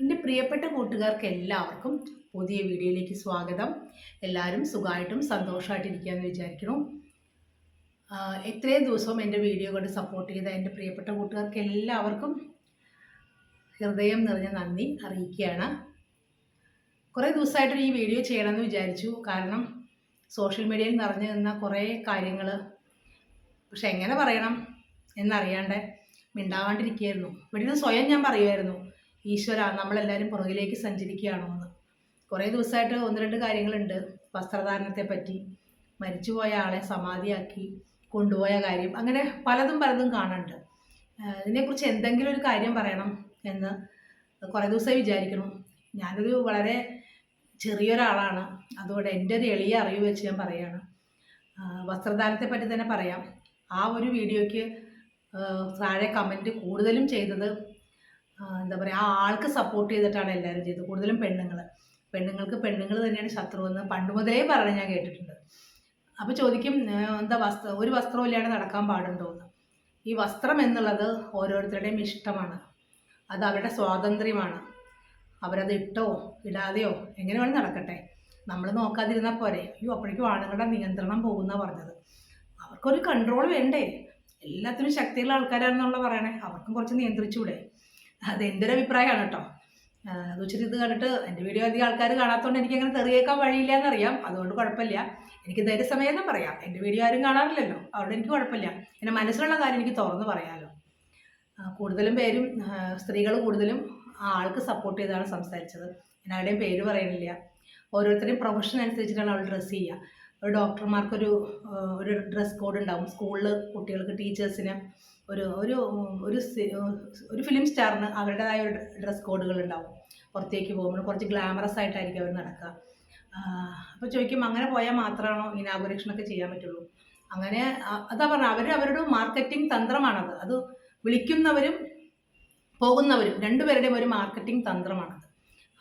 എന്റെ പ്രിയപ്പെട്ട കൂട്ടുകാർക്ക് എല്ലാവർക്കും പുതിയ വീഡിയോയിലേക്ക് സ്വാഗതം. എല്ലാവരും സുഖമായിട്ടും സന്തോഷമായിട്ടിരിക്കുകയെന്ന് വിചാരിക്കുന്നു. എത്രയും ദിവസവും എന്റെ വീഡിയോ കൊണ്ട് സപ്പോർട്ട് ചെയ്ത എന്റെ പ്രിയപ്പെട്ട കൂട്ടുകാർക്ക് എല്ലാവർക്കും ഹൃദയം നിറഞ്ഞ നന്ദി അറിയിക്കുകയാണ്. കുറേ ദിവസമായിട്ട് ഈ വീഡിയോ ചെയ്യണമെന്ന് വിചാരിച്ചു. കാരണം സോഷ്യൽ മീഡിയയിൽ നിറഞ്ഞു നിന്ന കുറേ കാര്യങ്ങൾ. പക്ഷെ എങ്ങനെ പറയണം എന്നറിയാണ്ട് മിണ്ടാവാണ്ടിരിക്കുകയായിരുന്നു ഇവിടെ നിന്ന് സ്വയം ഞാൻ പറയുമായിരുന്നു ഈശ്വര നമ്മളെല്ലാവരും പുറകിലേക്ക് സഞ്ചരിക്കുകയാണോ എന്ന് കുറേ ദിവസമായിട്ട് ഒന്ന് രണ്ട് കാര്യങ്ങളുണ്ട്. വസ്ത്രധാരണത്തെ പറ്റി മരിച്ചുപോയ ആളെ സമാധിയാക്കി കൊണ്ടുപോയ കാര്യം. അങ്ങനെ പലതും പലതും കാണുന്നുണ്ട് ഇതിനെക്കുറിച്ച് എന്തെങ്കിലും ഒരു കാര്യം പറയണം എന്ന് കുറേ ദിവസമായി വിചാരിക്കണം ഞാനൊരു വളരെ ചെറിയൊരാളാണ്. അതുകൊണ്ട് എന്റെ ഒരു എളിയ അറിവ് വെച്ച് ഞാൻ പറയുകയാണ് വസ്ത്രദാനത്തെ പറ്റി തന്നെ പറയാം. ആ ഒരു വീഡിയോയ്ക്ക് താഴെ കമന്റ് കൂടുതലും ചെയ്തത് എന്താ പറയുക ആ ആൾക്ക് സപ്പോർട്ട് ചെയ്തിട്ടാണ് എല്ലാവരും ചെയ്തത് കൂടുതലും പെണ്ണുങ്ങൾ പെണ്ണുങ്ങൾക്ക് പെണ്ണുങ്ങൾ തന്നെയാണ് ശത്രു എന്ന് പണ്ട് മുതലേ പറഞ്ഞ് ഞാൻ കേട്ടിട്ടുണ്ട്. അപ്പോൾ ചോദിക്കും എന്താ വസ്ത്ര ഒരു വസ്ത്രം ഇല്ലാണ്ട് നടക്കാൻ പാടുണ്ടോ എന്ന്. ഈ വസ്ത്രം എന്നുള്ളത് ഓരോരുത്തരുടെയും ഇഷ്ടമാണ്. അത് അവരുടെ സ്വാതന്ത്ര്യമാണ്. അവരത് ഇട്ടോ ഇടാതെയോ എങ്ങനെ വേണം നടക്കട്ടെ. നമ്മൾ നോക്കാതിരുന്നാൽ പോരെ. അയ്യോ അപ്പോഴേക്കും ആണുങ്ങളുടെ നിയന്ത്രണം പോകുന്ന പറഞ്ഞത്. അവർക്കൊരു കൺട്രോൾ വേണ്ടേ? എല്ലാത്തിനും ശക്തിയുള്ള ആൾക്കാരാണെന്നുള്ള പറയണേ. അവർക്കും കുറച്ച് നിയന്ത്രിച്ചൂടെ. അത് എന്റെ ഒരു അഭിപ്രായമാണ് കേട്ടോ. ആഹ് അത് വെച്ചിട്ട് ഇത് കണ്ടിട്ട് എന്റെ വീഡിയോ അധികം ആൾക്കാർ കാണാത്തതുകൊണ്ട് എനിക്ക് അങ്ങനെ തെറിയേക്കാൻ വഴിയില്ല എന്നറിയാം അതുകൊണ്ട് കുഴപ്പമില്ല. എനിക്ക് ധൈര്യസമേതം പറയാം. എന്റെ വീഡിയോ ആരും കാണാറില്ലല്ലോ. അതുകൊണ്ട് എനിക്ക് കുഴപ്പമില്ല. എന്റെ മനസ്സിലുള്ള കാര്യം എനിക്ക് തുറന്ന് പറയാമല്ലോ കൂടുതലും പേരും സ്ത്രീകൾ കൂടുതലും ആൾക്ക് സപ്പോർട്ട് ചെയ്താണ് സംസാരിച്ചത്. ഞാൻ ആരുടെയും പേര് പറയുന്നില്ല ഓരോരുത്തരുടെയും പ്രൊഫഷൻ അനുസരിച്ചിട്ടാണ് അവൾ ഡ്രസ്സ് ചെയ്യുക. ഡോക്ടർമാർക്കൊരു ഒരു ഡ്രസ് കോഡ് ഉണ്ടാവും. സ്കൂളിൽ കുട്ടികൾക്ക് ടീച്ചേഴ്സിന് ഒരു ഒരു ഒരു ഒരു ഫിലിം സ്റ്റാറിന് അവരുടേതായ ഒരു ഡ്രസ് കോഡുകൾ ഉണ്ടാവും. പുറത്തേക്ക് പോകുമ്പോൾ കുറച്ച് ഗ്ലാമറസ് ആയിട്ടായിരിക്കും അവർ നടക്കുക. അപ്പോൾ ചോദിക്കും അങ്ങനെ പോയാൽ മാത്രമാണോ ഇനാഗുറേഷനൊക്കെ ചെയ്യാൻ പറ്റുള്ളൂ? അങ്ങനെ അതാ പറഞ്ഞ അവർ അവരുടെ മാർക്കറ്റിംഗ് തന്ത്രമാണത്. അത് വിളിക്കുന്നവരും പോകുന്നവരും രണ്ടുപേരുടെയും ഒരു മാർക്കറ്റിംഗ് തന്ത്രമാണത്.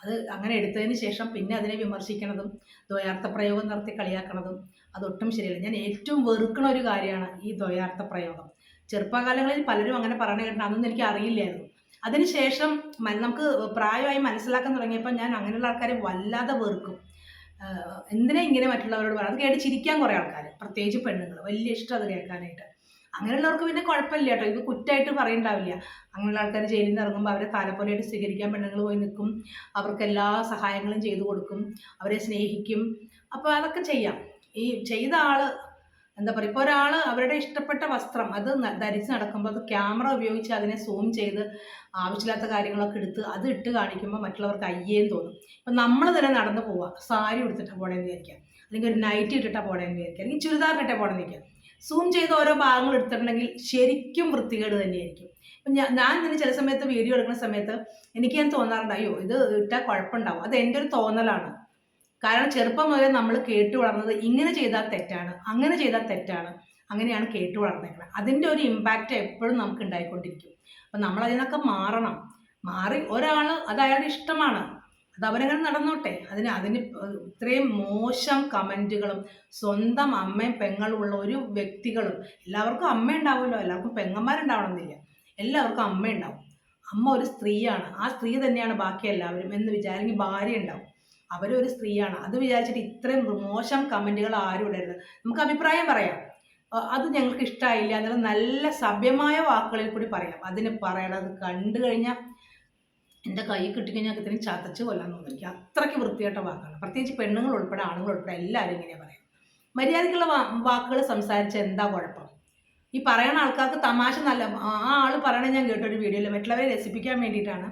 അത് അങ്ങനെ എടുത്തതിന് ശേഷം പിന്നെ അതിനെ വിമർശിക്കണതും ദ്വയാർത്ഥ പ്രയോഗം നടത്തി കളിയാക്കണതും അതൊട്ടും ശരിയല്ല. ഞാൻ ഏറ്റവും വെറുക്കണ ഒരു കാര്യമാണ് ഈ ദ്വയാർത്ഥ പ്രയോഗം. ചെറുപ്പകാലങ്ങളിൽ പലരും അങ്ങനെ പറയണ കേട്ടിട്ട് അതൊന്നും എനിക്ക് അറിയില്ലായിരുന്നു. അതിനുശേഷം നമുക്ക് പ്രായമായി മനസ്സിലാക്കാൻ തുടങ്ങിയപ്പോൾ ഞാൻ അങ്ങനെയുള്ള ആൾക്കാരെ വല്ലാതെ വെറുക്കും. എന്തിനാ ഇങ്ങനെ മറ്റുള്ളവരോട് പറയാം? അത് കേട്ട് ചിരിക്കാൻ കുറേ ആൾക്കാർ പ്രത്യേകിച്ച് പെണ്ണുങ്ങൾ വലിയ ഇഷ്ടം അത് കേൾക്കാനായിട്ട്. അങ്ങനെയുള്ളവർക്ക് പിന്നെ കുഴപ്പമില്ല കേട്ടോ. ഇത് കുറ്റമായിട്ട് പറയണ്ടാവില്ല. അങ്ങനെയുള്ള ആൾക്കാർ ജയിലിൽ നിന്ന് ഇറങ്ങുമ്പോൾ അവരെ താലപ്പൊലയായിട്ട് സ്വീകരിക്കാൻ പെണ്ണുങ്ങൾ പോയി നിൽക്കും. അവർക്ക് എല്ലാ സഹായങ്ങളും ചെയ്തു കൊടുക്കും. അവരെ സ്നേഹിക്കും. അപ്പോൾ അതൊക്കെ ചെയ്യാം. ഈ ചെയ്ത ആൾ എന്താ പറയുക ഇപ്പോൾ ഒരാൾ അവരുടെ ഇഷ്ടപ്പെട്ട വസ്ത്രം അത് ധരിച്ച് നടക്കുമ്പോൾ അത് ക്യാമറ ഉപയോഗിച്ച് അതിനെ സൂം ചെയ്ത് ആവശ്യമില്ലാത്ത കാര്യങ്ങളൊക്കെ എടുത്ത് അത് ഇട്ട് കാണിക്കുമ്പോൾ മറ്റുള്ളവർക്ക് അയ്യേന്ന് തോന്നും. ഇപ്പം നമ്മൾ തന്നെ നടന്നു പോവുക സാരി ഉടുത്തിട്ടാണ് പോണേന്ന് വിചാരിക്കാം. അല്ലെങ്കിൽ ഒരു നൈറ്റ് ഇട്ടിട്ടാണ് പോണേന്ന് വിചാരിക്കാം. അല്ലെങ്കിൽ ചുരിദാറിനിട്ടാണ് പോണേന്ന് വിചാരിക്കാം. സൂം ചെയ്ത് ഓരോ ഭാഗങ്ങൾ എടുത്തിട്ടുണ്ടെങ്കിൽ ശരിക്കും വൃത്തികേട് തന്നെയായിരിക്കും. അപ്പം ഞാൻ ഞാൻ ഇതിന് ചില സമയത്ത് വീഡിയോ എടുക്കുന്ന സമയത്ത് എനിക്ക് ഞാൻ തോന്നാറുണ്ട് അയ്യോ ഇത് ഇട്ടാൽ കുഴപ്പമുണ്ടാവും. അത് എന്റെ ഒരു തോന്നലാണ്. കാരണം ചെറുപ്പം മുതലേ നമ്മൾ കേട്ടു വളർന്നത് ഇങ്ങനെ ചെയ്താൽ തെറ്റാണ് അങ്ങനെ ചെയ്താൽ തെറ്റാണ് അങ്ങനെയാണ് കേട്ടു വളർന്നേക്കുന്നത് അതിന്റെ ഒരു ഇമ്പാക്റ്റ് എപ്പോഴും നമുക്ക് ഉണ്ടായിക്കൊണ്ടിരിക്കും. അപ്പം നമ്മൾ അതിനൊക്കെ മാറണം. മാറി ഒരാൾ അത് അയാളുടെ ഇഷ്ടമാണ്. അത് അവരങ്ങനെ നടന്നോട്ടെ. അതിന് അതിന് ഇത്രയും മോശം കമന്റുകളും സ്വന്തം അമ്മയും പെങ്ങളും ഉള്ള ഒരു വ്യക്തികളും എല്ലാവർക്കും അമ്മ ഉണ്ടാവുമല്ലോ എല്ലാവർക്കും പെങ്ങന്മാരുണ്ടാവണമെന്നില്ല. എല്ലാവർക്കും അമ്മ ഉണ്ടാവും അമ്മ ഒരു സ്ത്രീയാണ്. ആ സ്ത്രീ തന്നെയാണ് ബാക്കി എല്ലാവരും എന്ന് വിചാരിക്കും ഭാര്യ ഉണ്ടാവും. അവരൊരു സ്ത്രീയാണ്. അത് വിചാരിച്ചിട്ട് ഇത്രയും മോശം കമന്റുകൾ ആരും ഇടരുത്. നമുക്ക് അഭിപ്രായം പറയാം. അത് ഞങ്ങൾക്ക് ഇഷ്ടമായില്ല എന്നുള്ള നല്ല സഭ്യമായ വാക്കുകളിൽ കൂടി പറയാം. അതിന് പറയണത് കണ്ടു കഴിഞ്ഞാൽ എന്റെ കൈ കിട്ടിക്കഴിഞ്ഞാൽ ഇത്രയും ചതച്ച് കൊല്ലാൻ തോന്നും. എനിക്ക് അത്രയ്ക്ക് വൃത്തിയായിട്ട വാക്കാണ്. പ്രത്യേകിച്ച് പെണ്ണുങ്ങൾ ഉൾപ്പെടെ ആണുങ്ങൾ ഉൾപ്പെടെ എല്ലാവരും ഇങ്ങനെയാണ് പറയാം. മര്യാദയ്ക്കുള്ള വാ വാക്കുകൾ സംസാരിച്ച എന്താ കുഴപ്പം? ഈ പറയുന്ന ആൾക്കാർക്ക് തമാശ നല്ല ആ ആൾ പറയണ ഞാൻ കേട്ടൊരു വീഡിയോയിൽ മറ്റുള്ളവരെ രസിപ്പിക്കാൻ വേണ്ടിയിട്ടാണ്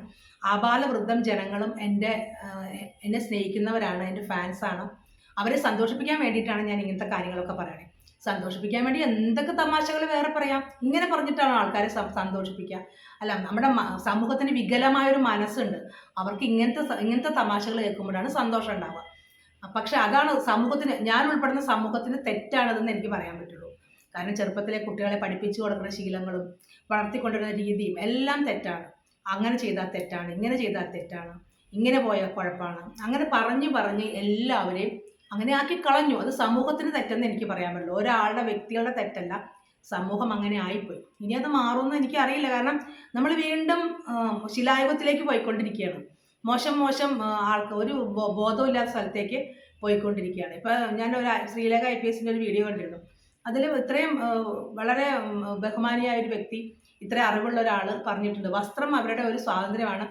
ആബാലവൃദ്ധം ജനങ്ങളും എന്റെ എന്നെ സ്നേഹിക്കുന്നവരാണ് എന്റെ ഫാൻസാണ് അവരെ സന്തോഷിപ്പിക്കാൻ വേണ്ടിയിട്ടാണ് ഞാൻ ഇങ്ങനത്തെ കാര്യങ്ങളൊക്കെ പറയണേ. സന്തോഷിപ്പിക്കാൻ വേണ്ടി എന്തൊക്കെ തമാശകൾ വേറെ പറയാം. ഇങ്ങനെ പറഞ്ഞിട്ടാണ് ആൾക്കാരെ സന്തോഷിപ്പിക്കുക. അല്ല നമ്മുടെ സമൂഹത്തിന് വികലമായൊരു മനസ്സുണ്ട്. അവർക്ക് ഇങ്ങനത്തെ ഇങ്ങനത്തെ തമാശകൾ കേൾക്കുമ്പോഴാണ് സന്തോഷം ഉണ്ടാവുക. പക്ഷെ അതാണ് സമൂഹത്തിന് ഞാൻ ഉൾപ്പെടുന്ന സമൂഹത്തിന് തെറ്റാണതെന്ന് എനിക്ക് പറയാൻ പറ്റുള്ളൂ. കാരണം ചെറുപ്പത്തിലെ കുട്ടികളെ പഠിപ്പിച്ചു കൊടുക്കുന്ന ശീലങ്ങളും വളർത്തിക്കൊണ്ടുവരുന്ന രീതിയും എല്ലാം തെറ്റാണ്. അങ്ങനെ ചെയ്താൽ തെറ്റാണ് ഇങ്ങനെ ചെയ്താൽ തെറ്റാണ് ഇങ്ങനെ പോയാൽ കുഴപ്പമാണ്. അങ്ങനെ പറഞ്ഞു പറഞ്ഞ് എല്ലാവരെയും അങ്ങനെ ആക്കി കളഞ്ഞു. അത് സമൂഹത്തിന് തെറ്റെന്ന് എനിക്ക് പറയാൻ പറ്റില്ല. ഒരാളുടെ വ്യക്തികളുടെ തെറ്റല്ല. സമൂഹം അങ്ങനെ ആയിപ്പോയി. ഇനി അത് മാറുമെന്ന് എനിക്ക് അറിയില്ല. കാരണം നമ്മൾ വീണ്ടും ശിലായുഗത്തിലേക്ക് പോയിക്കൊണ്ടിരിക്കുകയാണ്. മോശം മോശം ആൾക്ക് ഒരു ബോധമില്ലാത്ത സ്ഥലത്തേക്ക് പോയിക്കൊണ്ടിരിക്കുകയാണ്. ഇപ്പൊ ഞാൻ ഒരു ശ്രീലേഖ ഐ പി എസിന്റെ ഒരു വീഡിയോ കണ്ടിരുന്നു. അതിൽ ഇത്രയും വളരെ ബഹുമാനിയായ ഒരു വ്യക്തി ഇത്രയും അറിവുള്ള ഒരാൾ പറഞ്ഞിട്ടുണ്ട്. വസ്ത്രം അവരുടെ ഒരു സ്വാതന്ത്ര്യമാണ്.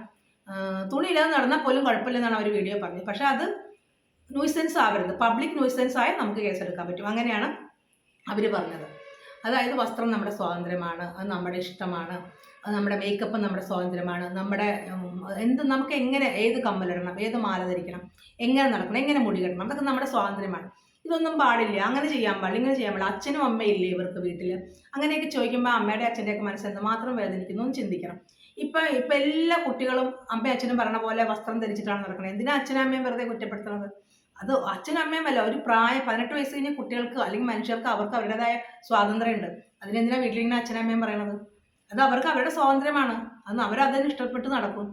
തുണിയില്ലാതെ നടന്നാൽ പോലും കുഴപ്പമില്ലെന്നാണ് അവർ വീഡിയോ പറഞ്ഞത്. പക്ഷെ അത് ന്യൂസൻസ് ആവരുത്. പബ്ലിക് നോയ്സൻസ് ആയാൽ നമുക്ക് കേസെടുക്കാൻ പറ്റും. അങ്ങനെയാണ് അവർ പറഞ്ഞത്. അതായത് വസ്ത്രം നമ്മുടെ സ്വാതന്ത്ര്യമാണ് അത് നമ്മുടെ ഇഷ്ടമാണ് അത് നമ്മുടെ മേക്കപ്പ് നമ്മുടെ സ്വാതന്ത്ര്യമാണ് നമ്മുടെ എന്ത് നമുക്ക് എങ്ങനെ ഏത് കമ്മലിടണം ഏത് മാല ധരിക്കണം എങ്ങനെ നടക്കണം എങ്ങനെ മുടി കെട്ടണം അതൊക്കെ നമ്മുടെ സ്വാതന്ത്ര്യമാണ്. ഇതൊന്നും പാടില്ല അങ്ങനെ ചെയ്യാൻ പാടില്ല ഇങ്ങനെ ചെയ്യാൻ പാടില്ല. അച്ഛനും അമ്മയില്ലേ ഇവർക്ക് വീട്ടിൽ അങ്ങനെയൊക്കെ ചോദിക്കുമ്പോൾ അമ്മയുടെ അച്ഛന്റെയൊക്കെ മനസ്സ് എന്തുമാത്രം വേദനിക്കുന്നു എന്ന് ചിന്തിക്കണം. ഇപ്പം ഇപ്പം എല്ലാ കുട്ടികളും അമ്മയും അച്ഛനും പറഞ്ഞ പോലെ വസ്ത്രം ധരിച്ചിട്ടാണ് നടക്കുന്നത്. എന്തിനാ അച്ഛനും അമ്മയും വെറുതെ കുറ്റപ്പെടുത്തുന്നത്? അത് അച്ഛനും അമ്മയും അല്ല ഒരു പ്രായം പതിനെട്ട് വയസ്സ് കഴിഞ്ഞ കുട്ടികൾക്ക് അല്ലെങ്കിൽ മനുഷ്യർക്ക് അവർക്ക് അവരുടേതായ സ്വാതന്ത്ര്യമുണ്ട്. അതിനെന്തിനാ വീട്ടിലിങ്ങനെ അമ്മയും പറയണത്? അത് അവർക്ക് അവരുടെ സ്വാതന്ത്ര്യമാണ്. അന്ന് അവരതിന് ഇഷ്ടപ്പെട്ട് നടക്കും.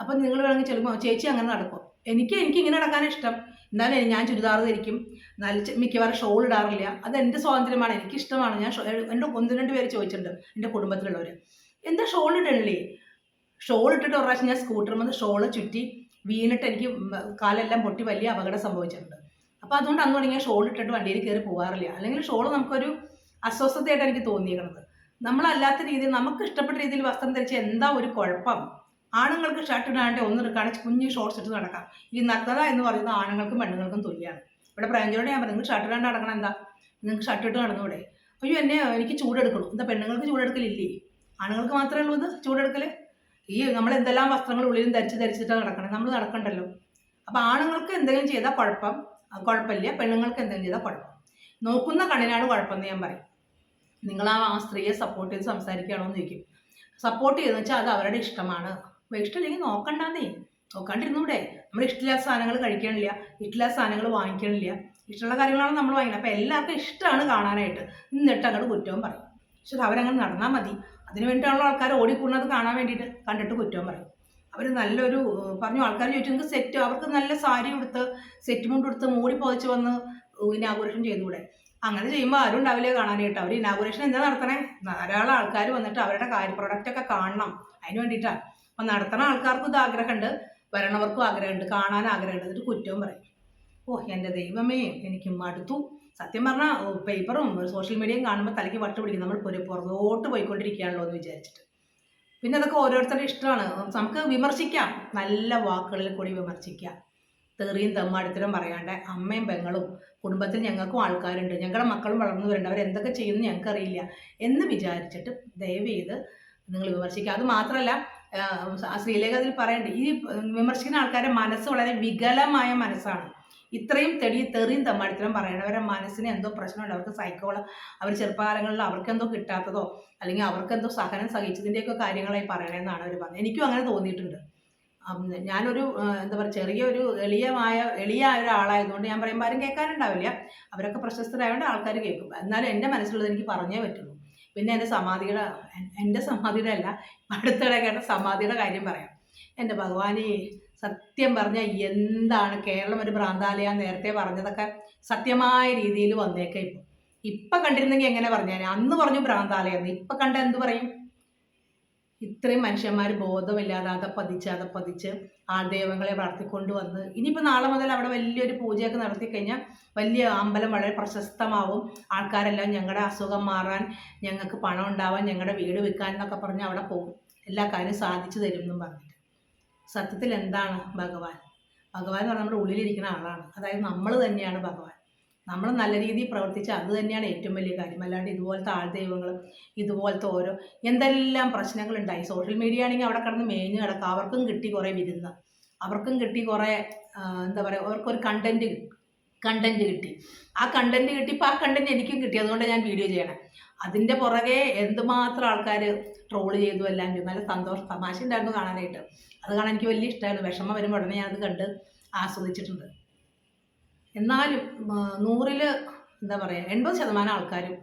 അപ്പം നിങ്ങൾ വേണമെങ്കിൽ ചെല്ലുമ്പോൾ ചേച്ചി അങ്ങനെ നടക്കും? എനിക്ക് എനിക്ക് ഇങ്ങനെ നടക്കാൻ ഇഷ്ടം. എന്നാലും ഞാൻ ചുരിദാർ ധരിക്കും. നല്ല മിക്കവാറും ഷോൾ ഇടാറില്ല. അത് എന്റെ സ്വാതന്ത്ര്യമാണ്. എനിക്ക് ഇഷ്ടമാണ്. ഞാൻ എന്റെ ഒന്ന് രണ്ട് പേര് ചോദിച്ചിട്ടുണ്ട് എന്റെ കുടുംബത്തിലുള്ളവർ എന്താ ഷോൾ ഇടണില്ലേ? ഷോൾ ഇട്ടിട്ട് ഒരു പ്രാവശ്യം ഞാൻ സ്കൂട്ടർ വന്ന് ഷോൾ ചുറ്റി വീണിട്ട് എനിക്ക് കാലെല്ലാം പൊട്ടി വലിയ അപകടം സംഭവിച്ചിട്ടുണ്ട്. അപ്പോൾ അതുകൊണ്ട് അന്ന് തുടങ്ങിയ ഷോൾ ഇട്ടിട്ട് വണ്ടിയിൽ കയറി പോകാറില്ല. അല്ലെങ്കിൽ ഷോൾ നമുക്കൊരു അസ്വസ്ഥതയായിട്ട് എനിക്ക് തോന്നിയിരിക്കുന്നത് നമ്മളല്ലാത്ത രീതിയിൽ നമുക്ക് ഇഷ്ടപ്പെട്ട രീതിയിൽ വസ്ത്രം ധരിച്ച എന്താ ഒരു കുഴപ്പം? ആണുങ്ങൾക്ക് ഷർട്ട് ഇടാണ്ട് ഒന്നെടുക്കാണ് കുഞ്ഞ് ഷോർട്സ് ഇട്ട് നടക്കാം. ഈ നഗ്നത എന്ന് പറയുന്നത് ആണുങ്ങൾക്കും പെണ്ണുങ്ങൾക്കും തുല്യമാണ് ഇവിടെ പ്രയോജനോട് ഞാൻ പറഞ്ഞു നിങ്ങൾ ഷർട്ട് ഇടാണ്ട് നടക്കണം എന്താ? നിങ്ങൾക്ക് ഷർട്ട് ഇട്ട് നടന്നൂടെ? അയ്യോ എന്നെ എനിക്ക് ചൂടെടുക്കണം. എന്താ പെണ്ണുങ്ങൾക്ക് ചൂടെടുക്കലില്ലേ? ആണുങ്ങൾക്ക് മാത്രമേ ഉള്ളൂ ഇത് ചൂടെടുക്കൽ ഈ നമ്മൾ എന്തെല്ലാം വസ്ത്രങ്ങൾ ഉള്ളിലും ധരിച്ച് ധരിച്ചിട്ടാണ് നടക്കണത് നമ്മൾ നടക്കണ്ടല്ലോ. അപ്പോൾ ആണുങ്ങൾക്ക് എന്തെങ്കിലും ചെയ്താൽ കുഴപ്പം. കുഴപ്പമില്ല. പെണ്ണുങ്ങൾക്ക് എന്തെങ്കിലും ചെയ്താൽ കുഴപ്പം. നോക്കുന്ന കണ്ണിനാണ് കുഴപ്പമെന്ന് ഞാൻ പറയും. നിങ്ങൾ ആ സ്ത്രീയെ സപ്പോർട്ട് ചെയ്ത് സംസാരിക്കുകയാണോ എന്ന് ചോദിക്കും. സപ്പോർട്ട് ചെയ്തെന്ന് വെച്ചാൽ അത് അവരുടെ ഇഷ്ടമാണ്. ഇഷ്ടമില്ലെങ്കിൽ നോക്കണ്ടെന്നേ. നോക്കാണ്ടിരുന്നൂടെ. നമ്മൾ ഇഷ്ടമില്ലാത്ത സാധനങ്ങൾ കഴിക്കണില്ല. ഇഷ്ടമില്ലാത്ത സാധനങ്ങൾ വാങ്ങിക്കണില്ല. ഇഷ്ടമുള്ള കാര്യങ്ങളാണ് നമ്മൾ വാങ്ങിക്കുന്നത് അപ്പോൾ എല്ലാവർക്കും ഇഷ്ടമാണ് കാണാനായിട്ട്. എന്നിട്ട് അങ്ങോട്ട് കുറ്റവും പറയും. പക്ഷെ അവരങ്ങനെ നടന്നാൽ മതി. അതിന് വേണ്ടിയിട്ടുള്ള ആൾക്കാർ ഓടിക്കൂടുന്നത് കാണാൻ വേണ്ടിയിട്ട് കണ്ടിട്ട് കുറ്റവും പറയും. അവർ നല്ലൊരു പറഞ്ഞു ആൾക്കാർ ചോദിച്ചു നിങ്ങൾക്ക് സെറ്റ് അവർക്ക് നല്ല സാരി ഉടുത്ത് സെറ്റ് മുണ്ട് ഉടുത്ത് മൂടി പൊതിച്ച് വന്ന് ഇനാഗുറേഷൻ ചെയ്തുകൂടെ? അങ്ങനെ ചെയ്യുമ്പോൾ ആരും ഉണ്ടാവില്ല കാണാനായിട്ട്? അവർ ഇനാഗുറേഷൻ എന്താ നടത്തണേ? ധാരാളം ആൾക്കാർ വന്നിട്ട് അവരുടെ കാര്യ പ്രൊഡക്റ്റ് ഒക്കെ കാണണം. അതിന് വേണ്ടിയിട്ടാണ് അപ്പം നടത്തണ ആൾക്കാർക്കും ഇത് ആഗ്രഹമുണ്ട്. വരണവർക്കും ആഗ്രഹമുണ്ട്. കാണാൻ ആഗ്രഹമുണ്ട്. എന്നിട്ട് കുറ്റവും പറയും. ഓ എന്റെ ദൈവമേ എനിക്ക് മടുത്തു. സത്യം പറഞ്ഞാൽ പേപ്പറും സോഷ്യൽ മീഡിയയും കാണുമ്പോൾ തലയ്ക്ക് വട്ട് പിടിക്കും. നമ്മൾ പുര- പുറകോട്ട് പോയിക്കൊണ്ടിരിക്കുകയാണല്ലോ എന്ന് വിചാരിച്ചിട്ട്. പിന്നെ അതൊക്കെ ഓരോരുത്തരുടെ ഇഷ്ടമാണ്. നമുക്ക് വിമർശിക്കാം. നല്ല വാക്കുകളിൽ കൂടി വിമർശിക്കാം. തെറിയും തെമ്മാടിത്തരം പറയാണ്ട് അമ്മയും പെങ്ങളും കുടുംബത്തിൽ ഞങ്ങൾക്കും ആൾക്കാരുണ്ട്. ഞങ്ങളുടെ മക്കളും വളർന്നു വരുന്നുണ്ട്. അവരെന്തൊക്കെ ചെയ്യുന്നു ഞങ്ങൾക്കറിയില്ല എന്ന് വിചാരിച്ചിട്ട് ദയവ് ചെയ്ത് നിങ്ങൾ വിമർശിക്കുക. അത് മാത്രമല്ല ശ്രീലേഖ അതിൽ പറയേണ്ടത് ഈ വിമർശിക്കുന്ന ആൾക്കാരുടെ മനസ്സ് വളരെ വികലമായ മനസ്സാണ്. ഇത്രയും തെടി തെറിയും തെമ്മാടിത്തരം പറയണവരെ മനസ്സിന് എന്തോ പ്രശ്നമുണ്ട്. അവർക്ക് സൈക്കോള അവർ ചെറുപ്പകാലങ്ങളിൽ അവർക്ക് എന്തോ കിട്ടാത്തതോ അല്ലെങ്കിൽ അവർക്ക് എന്തോ സഹനം സഹിച്ചതിന്റെയൊക്കെ കാര്യങ്ങളായി പറയണമെന്നാണ് അവർ പറഞ്ഞത്. എനിക്കും അങ്ങനെ തോന്നിയിട്ടുണ്ട്. ഞാനൊരു എന്താ പറയുക ചെറിയൊരു എളിയമായ എളിയ ഒരാളായതുകൊണ്ട് ഞാൻ പറയുമ്പോൾ ആരും കേൾക്കാനുണ്ടാവില്ല. അവരൊക്കെ പ്രശസ്തരായതുകൊണ്ട് ആൾക്കാർ കേൾക്കും. എന്നാലും എന്റെ മനസ്സിലുള്ളത് എനിക്ക് പറഞ്ഞേ പറ്റുള്ളൂ. പിന്നെ എന്റെ സമാധിയുടെ എന്റെ സമാധിയുടെ അല്ല അടുത്തിടെ കേട്ട സമാധിയുടെ കാര്യം പറയാം. എന്റെ ഭഗവാനെ സത്യം പറഞ്ഞാൽ എന്താണ് കേരളം ഒരു ഭ്രാന്താലയ നേരത്തെ പറഞ്ഞതൊക്കെ സത്യമായ രീതിയിൽ വന്നേക്കാം ഇപ്പം. ഇപ്പം കണ്ടിരുന്നെങ്കിൽ എങ്ങനെ പറഞ്ഞാൽ അന്ന് പറഞ്ഞു പ്രാന്താലയെന്ന് ഇപ്പം കണ്ട എന്ത് പറയും? ഇത്രയും മനുഷ്യന്മാർ ബോധമില്ലാതെ പതിച്ച് അതപ്പതിച്ച് ആ ആൾദൈവങ്ങളെ വളർത്തിക്കൊണ്ട് വന്ന് ഇനിയിപ്പോൾ നാളെ മുതൽ അവിടെ വലിയൊരു പൂജയൊക്കെ നടത്തി കഴിഞ്ഞാൽ വലിയ അമ്പലം വളരെ പ്രശസ്തമാവും. ആൾക്കാരെല്ലാം ഞങ്ങളുടെ അസുഖം മാറാൻ ഞങ്ങൾക്ക് പണം ഉണ്ടാവാൻ ഞങ്ങളുടെ വീട് വിൽക്കാൻ എന്നൊക്കെ പറഞ്ഞ് അവിടെ പോകും. എല്ലാ കാര്യവും സാധിച്ചു തരും എന്നും പറഞ്ഞിട്ട്. സത്യത്തിൽ എന്താണ് ഭഗവാൻ? ഭഗവാൻ എന്ന് പറഞ്ഞാൽ നമ്മുടെ ഉള്ളിലിരിക്കുന്ന ആളാണ്. അതായത് നമ്മൾ തന്നെയാണ് ഭഗവാൻ. നമ്മൾ നല്ല രീതിയിൽ പ്രവർത്തിച്ചാൽ അത് തന്നെയാണ് ഏറ്റവും വലിയ കാര്യം. അല്ലാണ്ട് ഇതുപോലത്തെ ആൾ ദൈവങ്ങൾ ഇതുപോലത്തെ ഓരോ എന്തെല്ലാം പ്രശ്നങ്ങളുണ്ടായി സോഷ്യൽ മീഡിയ ആണെങ്കിൽ അവിടെ കിടന്ന് മേഞ്ഞ് കിടക്കുക അവർക്കും കിട്ടി കുറേ വിരുന്ന്. അവർക്കും കിട്ടി കുറേ എന്താ പറയുക അവർക്കൊരു കണ്ടന്റ് കണ്ടന്റ് കിട്ടി. ആ കണ്ടന്റ് കിട്ടിയപ്പോൾ ആ കണ്ടന്റ് എനിക്കും കിട്ടി. അതുകൊണ്ട് ഞാൻ വീഡിയോ ചെയ്യണം. അതിന്റെ പുറകെ എന്തുമാത്രം ആൾക്കാർ ട്രോൾ ചെയ്തു എല്ലാം നല്ല സന്തോഷം. തമാശ ഉണ്ടായിരുന്നു കാണാനായിട്ട്. അത് കാണാൻ എനിക്ക് വലിയ ഇഷ്ടമായിരുന്നു വിഷമം വരുമ്പോൾ ഉടനെ അത് കണ്ട് ആസ്വദിച്ചിട്ടുണ്ട്. എന്നാലും നൂറിൽ എന്താ പറയുക എൺപത് ശതമാനം ആൾക്കാരും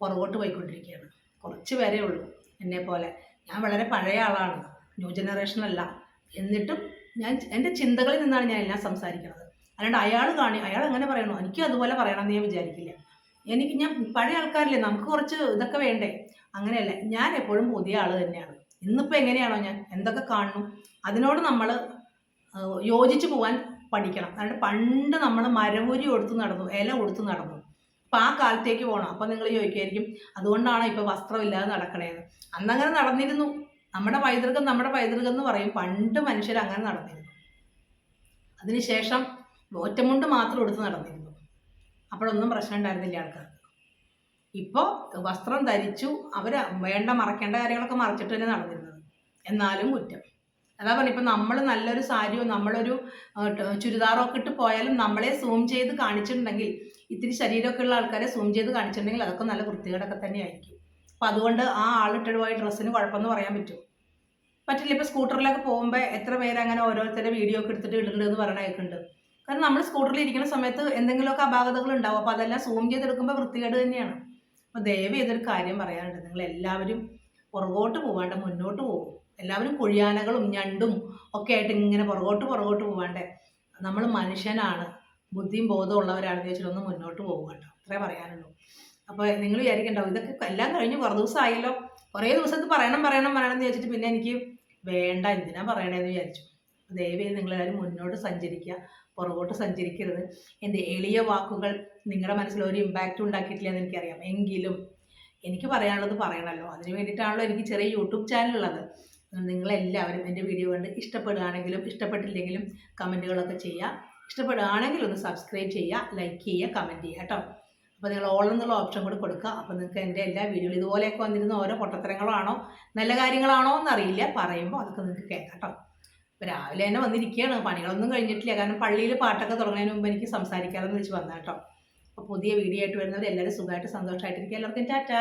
പുറകോട്ട് പോയിക്കൊണ്ടിരിക്കുകയാണ്. കുറച്ച് പേരേ ഉള്ളൂ എന്നെ പോലെ. ഞാൻ വളരെ പഴയ ആളാണ്. ന്യൂ ജനറേഷനല്ല എന്നിട്ടും ഞാൻ എന്റെ ചിന്തകളിൽ നിന്നാണ് ഞാൻ എല്ലാം സംസാരിക്കുന്നത്. അല്ലാണ്ട് അയാൾ കാണി അയാൾ എങ്ങനെ പറയണോ? എനിക്ക് അതുപോലെ പറയണമെന്ന് ഞാൻ വിചാരിക്കില്ല. എനിക്ക് ഞാൻ പഴയ ആൾക്കാരില്ലേ നമുക്ക് കുറച്ച് ഇതൊക്കെ വേണ്ടേ? അങ്ങനെയല്ല ഞാൻ എപ്പോഴും പുതിയ ആൾ തന്നെയാണ്. ഇന്നിപ്പോൾ എങ്ങനെയാണോ ഞാൻ? എന്തൊക്കെ കാണുന്നു? അതിനോട് നമ്മൾ യോജിച്ച് പോകാൻ പഠിക്കണം. അതായത് പണ്ട് നമ്മൾ മരമുരി കൊടുത്ത് നടന്നു ഇല കൊടുത്ത് നടന്നു. അപ്പം ആ കാലത്തേക്ക് പോകണം അപ്പം നിങ്ങൾ ചോദിക്കുമായിരിക്കും അതുകൊണ്ടാണ് ഇപ്പോൾ വസ്ത്രമില്ലാതെ നടക്കണേന്ന്? അന്നങ്ങനെ നടന്നിരുന്നു. നമ്മുടെ പൈതൃകം നമ്മുടെ പൈതൃകം എന്ന് പറയും. പണ്ട് മനുഷ്യർ അങ്ങനെ നടന്നിരുന്നു. അതിനുശേഷം ഒറ്റമുണ്ട് മാത്രം എടുത്ത് നടന്നിരുന്നു. അപ്പോഴൊന്നും പ്രശ്നം ഉണ്ടായിരുന്നില്ല ആൾക്കാർക്ക്. ഇപ്പോൾ വസ്ത്രം ധരിച്ചു അവർ വേണ്ട മറക്കേണ്ട കാര്യങ്ങളൊക്കെ മറച്ചിട്ട് തന്നെ നടന്നിരുന്നത്. എന്നാലും കുറ്റം. അതാ പറഞ്ഞ ഇപ്പം നമ്മൾ നല്ലൊരു സാരിയോ നമ്മളൊരു ചുരിദാറോ ഒക്കെ ഇട്ട് പോയാലും നമ്മളെ സൂം ചെയ്ത് കാണിച്ചിട്ടുണ്ടെങ്കിൽ ഇത്തിരി ശരീരമൊക്കെ ഉള്ള ആൾക്കാരെ സൂം ചെയ്ത് കാണിച്ചിട്ടുണ്ടെങ്കിൽ അതൊക്കെ നല്ല വൃത്തികേടൊക്കെ തന്നെയായിരിക്കും അപ്പം അതുകൊണ്ട് ആ ആളിട്ടിട്ട് പോയ ഡ്രസ്സിന് കുഴപ്പമെന്ന് പറയാൻ പറ്റും. പറ്റില്ല ഇപ്പം സ്കൂട്ടറിലൊക്കെ പോകുമ്പോൾ എത്ര പേര് അങ്ങനെ ഓരോരുത്തരുടെ വീഡിയോ ഒക്കെ എടുത്തിട്ട് ഇടുന്നുണ്ട് എന്ന് പറയണ കാരണം നമ്മൾ സ്കൂട്ടറിൽ ഇരിക്കുന്ന സമയത്ത് എന്തെങ്കിലുമൊക്കെ അപാകതകൾ ഉണ്ടാവും അപ്പോൾ അതെല്ലാം സൂം ചെയ്തെടുക്കുമ്പോൾ വൃത്തികേട് തന്നെയാണ്. അപ്പോൾ ദയവ് ചെയ്തൊരു കാര്യം പറയാനുണ്ട്. നിങ്ങൾ എല്ലാവരും പുറകോട്ട് പോവാണ്ട് മുന്നോട്ട് പോകും. എല്ലാവരും കുഴിയാനകളും ഞണ്ടും ഒക്കെ ആയിട്ട് ഇങ്ങനെ പുറകോട്ട് പുറകോട്ട് പോവാണ്ട്. നമ്മൾ മനുഷ്യനാണ്. ബുദ്ധിയും ബോധവും ഉള്ളവരാണെന്ന് വെച്ചിട്ട് ഒന്ന് മുന്നോട്ട് പോകുക കേട്ടോ. അത്രേ പറയാനുള്ളൂ. അപ്പോൾ നിങ്ങൾ വിചാരിക്കണ്ടാവും ഇതൊക്കെ എല്ലാം കഴിഞ്ഞ് കുറേ ദിവസം ആയല്ലോ കുറേ ദിവസത്ത് പറയണം പറയണം പറയണം എന്ന് വെച്ചിട്ട് പിന്നെ എനിക്ക് വേണ്ട എന്തിനാ പറയണേന്ന് വിചാരിച്ചു. ദയവേത് നിങ്ങളെല്ലാവരും മുന്നോട്ട് സഞ്ചരിക്കുക. പുറകോട്ട് സഞ്ചരിക്കരുത്. എന്റെ എളിയ വാക്കുകൾ നിങ്ങളുടെ മനസ്സിൽ ഒരു ഇമ്പാക്റ്റ് ഉണ്ടാക്കിയിട്ടില്ല എന്ന് എനിക്കറിയാം. എങ്കിലും എനിക്ക് പറയാനുള്ളത് പറയണമല്ലോ അതിന് വേണ്ടിയിട്ടാണല്ലോ എനിക്ക് ചെറിയ യൂട്യൂബ് ചാനൽ ഉള്ളത്. നിങ്ങളെല്ലാവരും എന്റെ വീഡിയോ കണ്ട് ഇഷ്ടപ്പെടുകയാണെങ്കിലും ഇഷ്ടപ്പെട്ടില്ലെങ്കിലും കമന്റുകളൊക്കെ ചെയ്യുക. ഇഷ്ടപ്പെടുകയാണെങ്കിൽ ഒന്ന് സബ്സ്ക്രൈബ് ചെയ്യുക ലൈക്ക് ചെയ്യുക കമന്റ് ചെയ്യുക കേട്ടോ. അപ്പോൾ നിങ്ങൾ ഓൾ എന്നുള്ള ഓപ്ഷൻ കൂടി കൊടുക്കുക. അപ്പോൾ നിങ്ങൾക്ക് എന്റെ എല്ലാ വീഡിയോകളും ഇതുപോലെയൊക്കെ വന്നിരുന്ന ഓരോ പൊട്ടത്തരങ്ങളാണോ നല്ല കാര്യങ്ങളാണോ എന്നറിയില്ല. പറയുമ്പോൾ അതൊക്കെ നിങ്ങൾക്ക് കേൾക്കാം കേട്ടോ. ഇപ്പോൾ രാവിലെ തന്നെ വന്നിരിക്കുകയാണ് പണികളൊന്നും കഴിഞ്ഞിട്ടില്ല. കാരണം പള്ളിയിൽ പാട്ടൊക്കെ തുടങ്ങുന്നതിന് മുമ്പ് എനിക്ക് സംസാരിക്കാമെന്ന് വെച്ച് വന്നാ കേട്ടോ അപ്പോൾ പുതിയ വീഡിയോ ആയിട്ട് വരുന്നവർ എല്ലാവരും സുഖമായിട്ട് സന്തോഷമായിട്ടിരിക്കുക എല്ലാവർക്കും ടാറ്റാ.